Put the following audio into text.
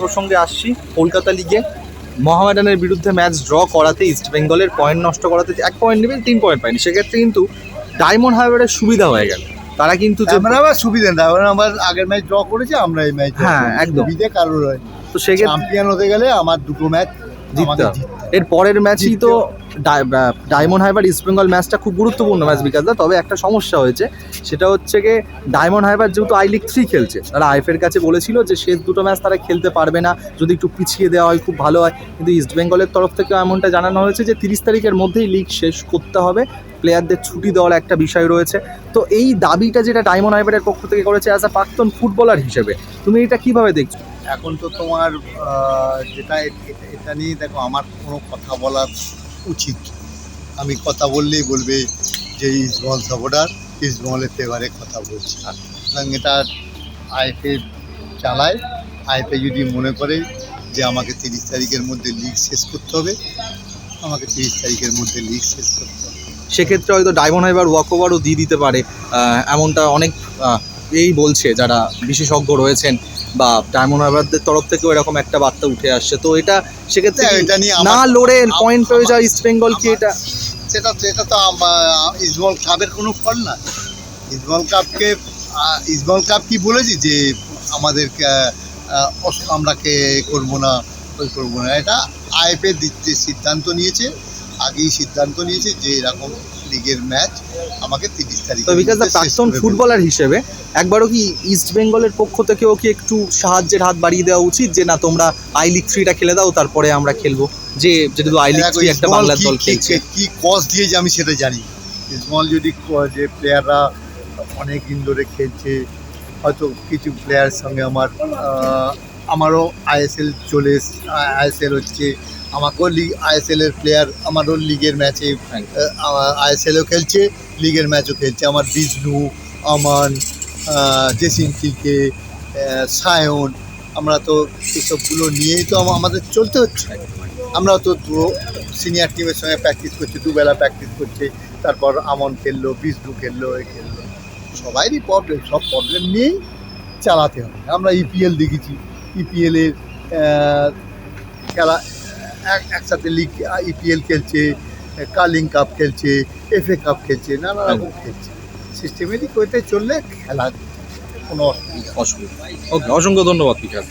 প্রসঙ্গে আসছি। কলকাতা লিগে মহামেডানের বিরুদ্ধে ম্যাচ ড্র করাতে ইস্ট বেঙ্গলের পয়েন্ট নষ্ট করাতে এক পয়েন্ট নেবেন তিন পয়েন্ট পায়নি। সেক্ষেত্রে কিন্তু ডায়মন্ড হারবারের সুবিধা হয়ে গেল। তারা কিন্তু আমরা আবার সুবিধা না আমরা আবার আগের ম্যাচ ড্র করেছে আমরা এই ম্যাচ হ্যাঁ, একদম। কারোর হয় তো সেক্ষেত্রে চ্যাম্পিয়ন হতে গেলে আমার দুটো ম্যাচ জিততে এর পরের ম্যাচই তো ডায়- ডায়মন্ড হারবার ইস্ট বেঙ্গল ম্যাচটা খুব গুরুত্বপূর্ণ ম্যাচ বিকাশ দা তবে একটা সমস্যা হয়েছে সেটা হচ্ছে গিয়ে ডায়মন্ড হারবার যেহেতু আই লিগ থ্রি খেলছে তারা আইফের কাছে বলেছিল যে শেষ দুটো ম্যাচ তারা খেলতে পারবে না যদি একটু পিছিয়ে দেওয়া হয় খুব ভালো হয় কিন্তু ইস্ট বেঙ্গলের তরফ থেকে এমনটা জানানো হয়েছে যে তিরিশ তারিখের মধ্যেই লিগ শেষ করতে হবে প্লেয়ারদের ছুটি দেওয়ার একটা বিষয় রয়েছে। তো এই দাবিটা যেটা ডায়মন্ড হাইবারের পক্ষ থেকে করেছে অ্যাজ আ প্রাক্তন ফুটবলার হিসেবে তুমি এটা কীভাবে দেখছ? এখন তো তোমার যেটা এটা- নিয়ে দেখো, আমার কোনো কথা বলা উচিত। আমি কথা বললেই বলবে যে ইস্টবঙ্গল সাপোর্টার ইস্টবঙ্গলের ফেভারে কথা বলছি। সুতরাং এটা আইএফএ চালায়। আইএফএ যদি মনে করে যে আমাকে তিরিশ তারিখের মধ্যে লিগ শেষ করতে হবে, আমাকে তিরিশ তারিখের মধ্যে লিগ শেষ করতে হবে। সেক্ষেত্রে হয়তো ডায়মন্ড হাইবার ওয়াক ওভারও দিয়ে দিতে পারে। এমনটা অনেক এই বলছে যারা বিশেষজ্ঞ রয়েছেন। বা ডায়মন্ড হাইবারদের তরফ থেকেও এরকম একটা বার্তা উঠে আসছে। তো এটা সেক্ষেত্রে হ্যাঁ, এটা নিয়ে না লড়ে পয়েন্ট পেয়ে যাওয়া আমার- ইস্ট বেঙ্গল কি এটা? সেটা এটা তো ইস্টবল ক্লাবের কোনো ফল না। ক্লাবকে আহ, ইস্টবল ক্লাব কি বলেছি যে আমাদেরকে আহ, অস- আমরা কে করব না ওই করব না। এটা আইএফএ দিতে সিদ্ধান্ত নিয়েছে আগেই সিদ্ধান্ত নিয়েছে যে এরকম লিগের ম্যাচ আমাকে তিরিশ তারিখ তো বিকাশ দা প্রাক্তন ফুটবলার হিসেবে একবারও কি ইস্ট বেঙ্গলের পক্ষ থেকেও কি একটু সাহায্যের হাত বাড়িয়ে দেওয়া উচিত যে না তোমরা আই লিগ থ্রিটা খেলে দাও তারপরে আমরা খেলব? যে যেহেতু আই লিগ থ্রি একটা বাংলার দল খেলছে। কি কজ দিয়েছে আমি সেটা জানি ইসমল যদি যে প্লেয়াররা অনেক দিন ধরে খেলছে হয়তো কিছু প্লেয়ারের সঙ্গে আমার আমারও আইএসএল চলে আইএসএল হচ্ছে আমাকেও লিগ আইএসএল এর প্লেয়ার আমারও লিগের ম্যাচে আইএসএলও খেলছে লিগের ম্যাচও খেলছে। আমার বিষ্ণু আমান জেসিন কিলকে সায়ন আমরা তো এসবগুলো নিয়েই তো আমাদের চলতে হচ্ছে। আমরা তো সিনিয়র টিমের সঙ্গে প্র্যাকটিস করছি দুবেলা প্র্যাকটিস করছে। তারপর আমন খেললো বিষ্ণু খেললো এ খেললো। সবাইরই প্রবলেম সব প্রবলেম নিয়েই চালাতে হবে। আমরা ইপিএল দেখেছি। ইপিএলের খেলা এক- একসাথে লিগ ইপিএল খেলছে কালিং কাপ খেলছে এফএ কাপ খেলছে নানা রকম খেলছে। সিস্টেমেটিক ওইতে চললে খেলা কোনো অসুবিধা নেই। অসুবিধা ওকে অসংখ্য ধন্যবাদ বিকাশ